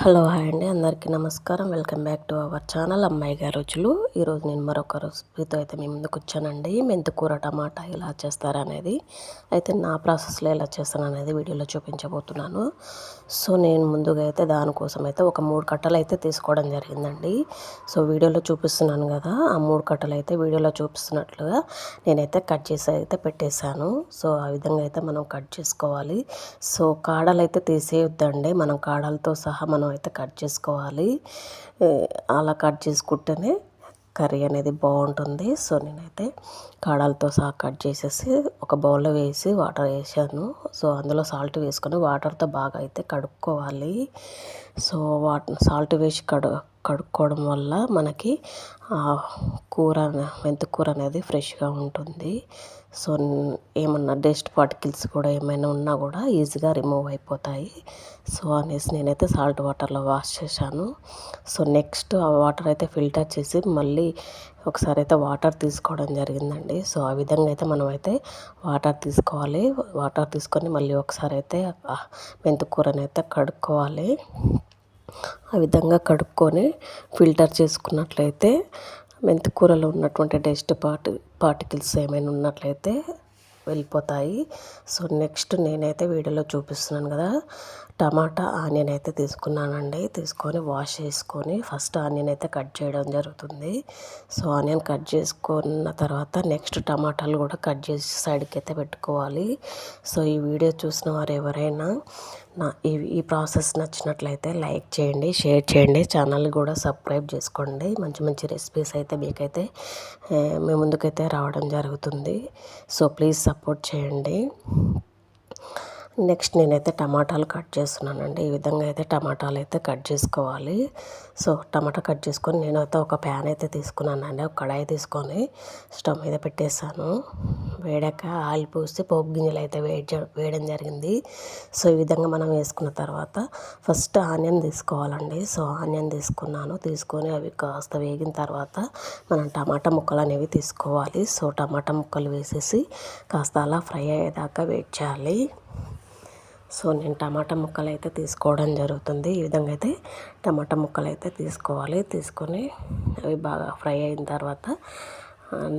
Hello hi అండి అందరికీ నమస్కారం. Welcome back to our channel అమ్మాయి గారు రుచులు. ఈరోజు నేను మరొక రెసిపీతో అయితే మీ ముందుకు వచ్చానండి. మెంతికూర టమాటా ఎలా చేస్తారనేది అయితే నా ప్రాసెస్లో ఎలా చేస్తాను అనేది వీడియోలో చూపించబోతున్నాను. సో నేను ముందుగా అయితే దానికోసం అయితే ఒక మూడు కట్టలు అయితే తీసుకోవడం జరిగిందండి. సో వీడియోలో చూపిస్తున్నాను కదా ఆ మూడు కట్టలు అయితే వీడియోలో చూపిస్తున్నట్లుగా నేనైతే కట్ చేసి అయితే పెట్టేశాను. సో ఆ విధంగా అయితే మనం కట్ చేసుకోవాలి. సో కాడలు అయితే తీసేయొద్దండి. మనం కాడలతో సహా మనం అయితే కట్ చేసుకోవాలి. అలా కట్ చేసుకుంటేనే కర్రీ అనేది బాగుంటుంది. సో నేనైతే కాడలతో సహా కట్ చేసేసి ఒక బౌల్లో వేసి వాటర్ వేసాను. సో అందులో సాల్ట్ వేసుకొని వాటర్తో బాగా అయితే కడుక్కోవాలి. సో వాటర్ సాల్ట్ వేసి కడు కడుక్కోవడం వల్ల మనకి కూర మెంతికూర అనేది ఫ్రెష్గా ఉంటుంది. సో ఏమన్నా డస్ట్ పార్టికల్స్ కూడా ఏమైనా ఉన్నా కూడా ఈజీగా రిమూవ్ అయిపోతాయి. సో అనేసి నేనైతే సాల్ట్ వాటర్లో వాష్ చేశాను. సో నెక్స్ట్ ఆ వాటర్ అయితే ఫిల్టర్ చేసి మళ్ళీ ఒకసారి అయితే వాటర్ తీసుకోవడం జరిగిందండి. సో ఆ విధంగా అయితే మనం అయితే వాటర్ తీసుకోవాలి. వాటర్ తీసుకొని మళ్ళీ ఒకసారి అయితే మెంతికూరని అయితే కడుక్కోవాలి. ఆ విధంగా కడుక్కొని ఫిల్టర్ చేసుకున్నట్లయితే మెంతికూరలో ఉన్నటువంటి డస్ట్ పార్ట్ పార్టికల్స్ ఏమైనా ఉన్నట్లయితే వెళ్ళిపోతాయి. సో నెక్స్ట్ నేనైతే వీడియోలో చూపిస్తున్నాను కదా టమాటా ఆనియన్ అయితే తీసుకున్నానండి. తీసుకొని వాష్ చేసుకొని ఫస్ట్ ఆనియన్ అయితే కట్ చేయడం జరుగుతుంది. సో ఆనియన్ కట్ చేసుకున్న తర్వాత నెక్స్ట్ టమాటాలు కూడా కట్ చేసి సైడ్కి అయితే పెట్టుకోవాలి. సో ఈ వీడియో చూసిన వారు ఎవరైనా నా ఈ ఈ ప్రాసెస్ నచ్చినట్లయితే లైక్ చేయండి షేర్ చేయండి ఛానల్ కూడా సబ్స్క్రైబ్ చేసుకోండి. మంచి మంచి రెసిపీస్ అయితే మీకైతే మీ ముందుకైతే రావడం జరుగుతుంది. సో ప్లీజ్ సపోర్ట్ చేయండి. నెక్స్ట్ నేనైతే టమాటాలు కట్ చేస్తున్నానండి. ఈ విధంగా అయితే టమాటాలు అయితే కట్ చేసుకోవాలి. సో టమాటా కట్ చేసుకొని నేనైతే ఒక ప్యాన్ అయితే తీసుకున్నానండి. ఒక కడాయి తీసుకొని స్టవ్ మీద పెట్టేశాను. వేడాక ఆయిల్ పోసి పోపు గింజలు అయితే వేడి వేయడం జరిగింది. సో ఈ విధంగా మనం వేసుకున్న తర్వాత ఫస్ట్ ఆనియన్ తీసుకోవాలండి. సో ఆనియన్ తీసుకున్నాను. తీసుకొని అవి కాస్త వేగిన తర్వాత మనం టమాటా ముక్కలు అనేవి తీసుకోవాలి. సో టమాటా ముక్కలు వేసేసి కాస్త అలా ఫ్రై అయ్యేదాకా వెయిట్ చేయాలి. సో నేను టమాటా ముక్కలు అయితే తీసుకోవడం జరుగుతుంది. ఈ విధంగా అయితే టమాటా ముక్కలు అయితే తీసుకోవాలి. తీసుకొని అవి బాగా ఫ్రై అయిన తర్వాత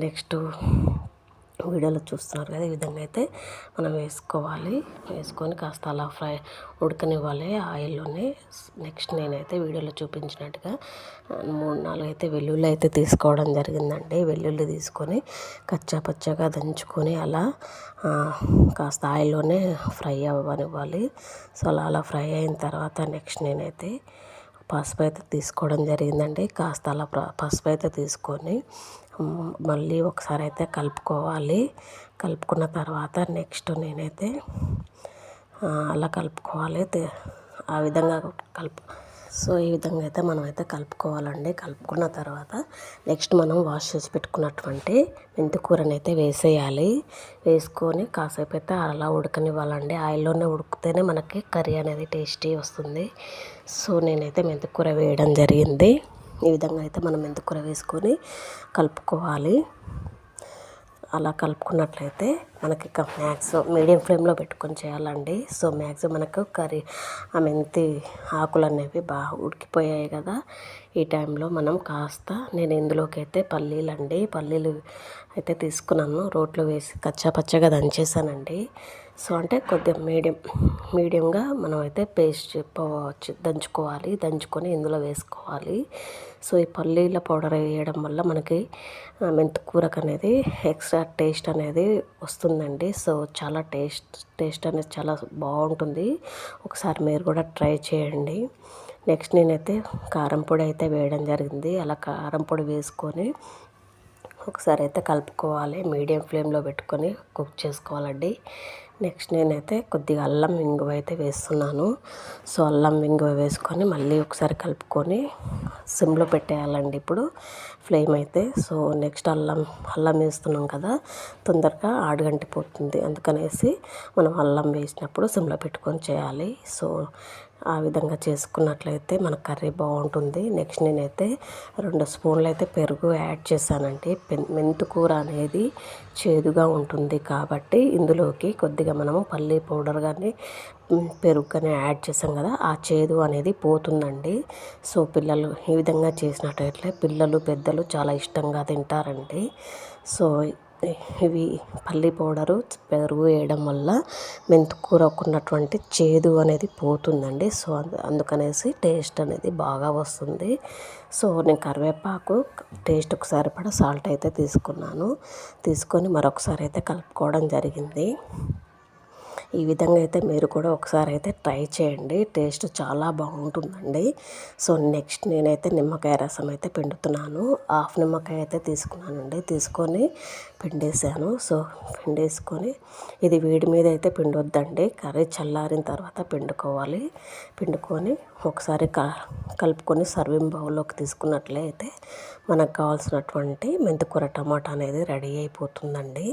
నెక్స్ట్ వీడియోలో చూస్తున్నారు కదా ఈ విధంగా అయితే మనం వేసుకోవాలి. వేసుకొని కాస్త అలా ఫ్రై ఉడకనివ్వాలి ఆయిల్లోనే. నెక్స్ట్ నేనైతే వీడియోలో చూపించినట్టుగా మూడు నాలుగు అయితే వెల్లుల్లి అయితే తీసుకోవడం జరిగిందండి. వెల్లుల్లి తీసుకొని కచ్చా పచ్చగా దంచుకొని అలా కాస్త ఆయిల్లోనే ఫ్రై అవ్వనివ్వాలి. సో అలా అలా ఫ్రై అయిన తర్వాత నెక్స్ట్ నేనైతే పసుపు అయితే తీసుకోవడం జరిగిందండి. కాస్త అలా పసుపు అయితే తీసుకొని మళ్ళీ ఒకసారి అయితే కలుపుకోవాలి. కలుపుకున్న తర్వాత నెక్స్ట్ నేనైతే అలా కలుపుకోవాలి. ఆ విధంగా కలుపు సో ఈ విధంగా అయితే మనం అయితే కలుపుకోవాలండి. కలుపుకున్న తర్వాత నెక్స్ట్ మనం వాష్ చేసి పెట్టుకున్నటువంటి మెంతి కూరని అయితే వేసేయాలి. వేసుకొని కాసేపు అయితే అలా ఉడకనివ్వాలండి. ఆయిల్లోనే ఉడికితేనే మనకి కర్రీ అనేది టేస్టీ వస్తుంది. సో నేనైతే మెంతి కూర వేయడం జరిగింది. ఈ విధంగా అయితే మనం మెంతికూర వేసుకొని కలుపుకోవాలి. అలా కలుపుకున్నట్లయితే మనకి మ్యాక్స్ మీడియం ఫ్లేమ్లో పెట్టుకొని చేయాలండి. సో మ్యాక్సిమం మనకు కర్రీ ఆ మెంతి ఆకులు అనేవి బాగా ఉడికిపోయాయి కదా. ఈ టైంలో మనం కాస్త నేను ఇందులోకి అయితే పల్లీలు అండి పల్లీలు అయితే తీసుకున్నాను. రోట్లో వేసి కచ్చా పచ్చగా దంచేసానండి సో అంటే కొద్దిగా మీడియం మీడియంగా మనం అయితే పేస్ట్ దంచుకోవాలి దంచుకొని ఇందులో వేసుకోవాలి. సో ఈ పల్లీల పౌడర్ వేయడం వల్ల మనకి మెంతి కూరకు అనేది ఎక్స్ట్రా టేస్ట్ అనేది వస్తుందండి. సో చాలా టేస్ట్ టేస్ట్ అనేది చాలా బాగుంటుంది. ఒకసారి మీరు కూడా ట్రై చేయండి. నెక్స్ట్ నేనైతే కారం పొడి అయితే వేయడం జరిగింది. అలా కారం పొడి వేసుకొని ఒకసారి అయితే కలుపుకోవాలి. మీడియం ఫ్లేమ్లో పెట్టుకొని కుక్ చేసుకోవాలండి. నెక్స్ట్ నేనైతే కొద్దిగా అల్లం ఇంగువ అయితే వేస్తున్నాను. సో అల్లం ఇంగువ వేసుకొని మళ్ళీ ఒకసారి కలుపుకొని సిమ్లో పెట్టేయాలండి ఇప్పుడు ఫ్లేమ్ అయితే. సో నెక్స్ట్ అల్లం అల్లం వేస్తున్నాం కదా తొందరగా ఆడుగంటిపోతుంది. అందుకనేసి మనం అల్లం వేసినప్పుడు సిమ్లో పెట్టుకొని చేయాలి. సో ఆ విధంగా చేసుకున్నట్లయితే మన కర్రీ బాగుంటుంది. నెక్స్ట్ నేనైతే రెండు స్పూన్లు అయితే పెరుగు యాడ్ చేశానండి. మెంతుకూర అనేది చేదుగా ఉంటుంది కాబట్టి ఇందులోకి కొద్దిగా మనము పల్లీ పౌడర్ కానీ పెరుగు కానీ యాడ్ చేసాం కదా ఆ చేదు అనేది పోతుందండి. సో పిల్లలు ఈ విధంగా చేసినట్లయితే పిల్లలు పెద్దలు చాలా ఇష్టంగా తింటారండి. సో ఇవి పల్లి పౌడరు పెరుగు వేయడం వల్ల మెంతికూరకు ఉన్నటువంటి చేదు అనేది పోతుందండి. సో అందుకనేసి టేస్ట్ అనేది బాగా వస్తుంది. సో నేను కరివేపాకు టేస్ట్ ఒకసారి పడ సాల్ట్ అయితే తీసుకున్నాను. తీసుకొని మరొకసారి అయితే కలుపుకోవడం జరిగింది. ఈ విధంగా అయితే మీరు కూడా ఒకసారి అయితే ట్రై చేయండి. టేస్ట్ చాలా బాగుంటుందండి. సో నెక్స్ట్ నేనైతే నిమ్మకాయ రసం అయితే పిండుతున్నాను. హాఫ్ నిమ్మకాయ అయితే తీసుకున్నానండి. తీసుకొని పిండేసాను సో పిండేసుకొని ఇది వేడి మీద అయితే పిండొద్దండి. కర్రీ చల్లారిన తర్వాత పిండుకోవాలి. పిండుకొని ఒకసారి క కలుపుకొని సర్వింగ్ బౌల్లోకి తీసుకున్నట్లయితే మనకు కావాల్సినటువంటి మెంతికూర టమాటా అనేది రెడీ అయిపోతుందండి.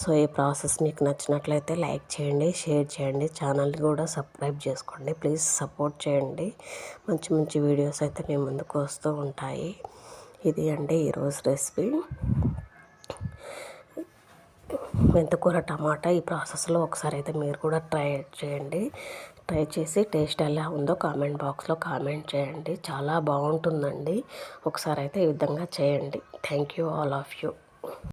సో ఈ ప్రాసెస్ మీకు నచ్చినట్లయితే లైక్ చేయండి షేర్ చేయండి ఛానల్ని కూడా సబ్స్క్రైబ్ చేసుకోండి. ప్లీజ్ సపోర్ట్ చేయండి. మంచి మంచి వీడియోస్ అయితే మీ ముందుకు వస్తూ ఉంటాయి. ఇది అండి ఈరోజు రెసిపీ. మెంతికూర టమాటా ఈ ప్రాసెస్లో ఒకసారి అయితే మీరు కూడా ట్రై చేయండి. ట్రై చేసి టేస్ట్ ఎలా ఉందో కామెంట్ బాక్స్లో కామెంట్ చేయండి. చాలా బాగుంటుందండి. ఒకసారి అయితే ఈ విధంగా చేయండి. Thank you all of you.